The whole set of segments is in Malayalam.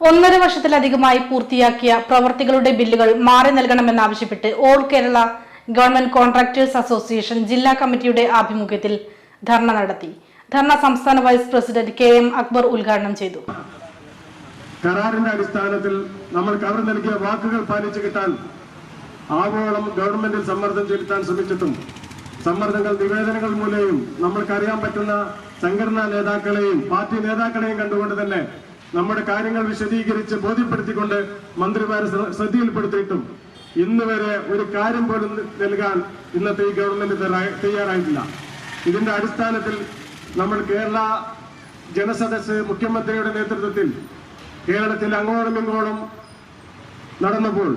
ഒന്നര വർഷത്തിലധികമായി പൂർത്തിയാക്കിയ പ്രവർത്തികളുടെ ബില്ലുകൾ മാറി നൽകണമെന്നാവശ്യപ്പെട്ട് all Kerala government contractors association ജില്ലാ കമ്മിറ്റിയുടെ ആഭിമുഖ്യത്തിൽ ധർണ നടത്തി. ധർണ സംസ്ഥാന vice president K M Akbar ഉദ്ഘാടനം ചെയ്തു. കരാറിന്റെ അടിസ്ഥാനത്തിൽ നമ്മൾ അവർ നൽകിയ വാക്കുകൾ പാലിച്ചു കിട്ടാൻ ആവോളം ഗവൺമെന്റിൽ സമ്മർദ്ദം ചെലുത്താൻ ശ്രമിച്ചിട്ടും സമ്മർദ്ദങ്ങൾ നിവേദനങ്ങൾ മൂലവും നമ്മൾക്കറിയാൻ പറ്റുന്ന സംഘടനാ നേതാക്കളെയും പാർട്ടി നേതാക്കളെയും കണ്ടുകൊണ്ട് തന്നെ നമ്മുടെ കാര്യങ്ങൾ വിശദീകരിച്ച് ബോധ്യപ്പെടുത്തിക്കൊണ്ട് മന്ത്രിമാരെ ശ്രദ്ധയിൽപ്പെടുത്തിയിട്ടും ഇന്ന് വരെ ഒരു കാര്യം പോലും നൽകാൻ ഇന്നത്തെ ഈ ഗവൺമെന്റ് തയ്യാറായിട്ടില്ല. ഇതിന്റെ അടിസ്ഥാനത്തിൽ നമ്മൾ കേരള ജനസദസ് മുഖ്യമന്ത്രിയുടെ നേതൃത്വത്തിൽ കേരളത്തിൽ അങ്ങോളം ഇങ്ങോളം നടന്നപ്പോൾ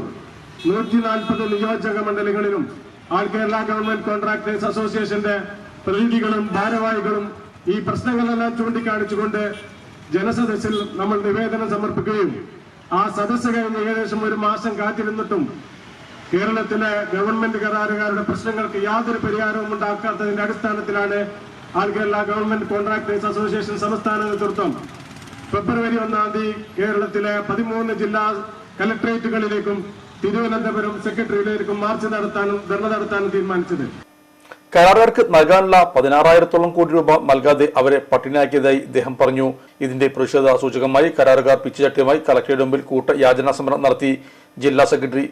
നൂറ്റി നാൽപ്പത് നിയോജക മണ്ഡലങ്ങളിലും ആൾ കേരള ഗവൺമെന്റ് കോൺട്രാക്ടേഴ്സ് അസോസിയേഷന്റെ പ്രതിനിധികളും ഭാരവാഹികളും ഈ പ്രശ്നങ്ങളെല്ലാം ചൂണ്ടിക്കാണിച്ചുകൊണ്ട് ജനസദസ്സിൽ നമ്മൾ നിവേദനം സമർപ്പിക്കുകയും ആ സദസ്സ് കഴിഞ്ഞ് ഏകദേശം ഒരു മാസം കാത്തിരുന്നിട്ടും കേരളത്തിലെ ഗവൺമെന്റ് കരാറുകാരുടെ പ്രശ്നങ്ങൾക്ക് യാതൊരു പരിഹാരവും ഉണ്ടാക്കാത്തതിന്റെ അടിസ്ഥാനത്തിലാണ് all Kerala government contractors association സംസ്ഥാന നേതൃത്വം ഫെബ്രുവരി ഒന്നാം തീയതി കേരളത്തിലെ പതിമൂന്ന് ജില്ലാ കലക്ടറേറ്റുകളിലേക്കും തിരുവനന്തപുരം സെക്രട്ടറിയിലേക്കും മാർച്ച് നടത്താനും ധർണ നടത്താനും തീരുമാനിച്ചത്. കരാറുകാർക്ക് നൽകാനുള്ള പതിനാറായിരത്തോളം കോടി രൂപ നൽകാതെ അവരെ പട്ടിണിയാക്കിയതായി ഇദ്ദേഹം പറഞ്ഞു. ഇതിന്റെ പ്രതിഷേധ സൂചകമായി കരാറുകാർ പിച്ചുചട്ടിയുമായി കളക്ടറുടെ മുമ്പിൽ കൂട്ട യാചനാ സമരം നടത്തി. ജില്ലാ സെക്രട്ടറി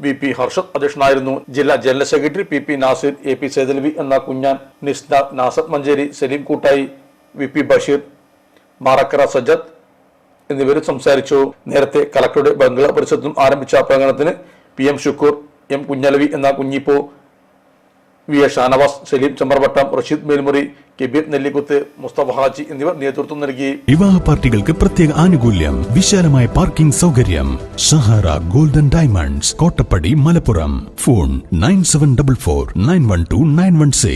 വി പി ഹർഷദ് അധ്യക്ഷനായിരുന്നു. ജില്ലാ general secretary P P Nasir A P Sethalavi എന്ന കുഞ്ഞാൻ നിസ്ന നാസർ മഞ്ചേരി സലീം കൂട്ടായി വി പി ബഷീർ മാറക്കര സജ്ജത് എന്നിവരും സംസാരിച്ചു. നേരത്തെ കളക്ടറുടെ ബംഗ്ലാ പരിസരത്തും ആരംഭിച്ച പ്രകടനത്തിന് P M Shukkur M Kunhalavi എന്ന കുഞ്ഞിപ്പോ വി എ ഷാനവാസ് സലീം ചെമ്പർവട്ടം റഷീദ് മേൽമുറി കെബീർ നെല്ലിക്കുത്ത് മുസ്തഫ ഹാജി എന്നിവർ നേതൃത്വം നൽകി. വിവാഹ പാർട്ടികൾക്ക് പ്രത്യേക ആനുകൂല്യം വിശാലമായ പാർക്കിംഗ് സൗകര്യം Sahara golden diamonds Kottappadi Malappuram. Phone nine seven double four nine one two nine one six.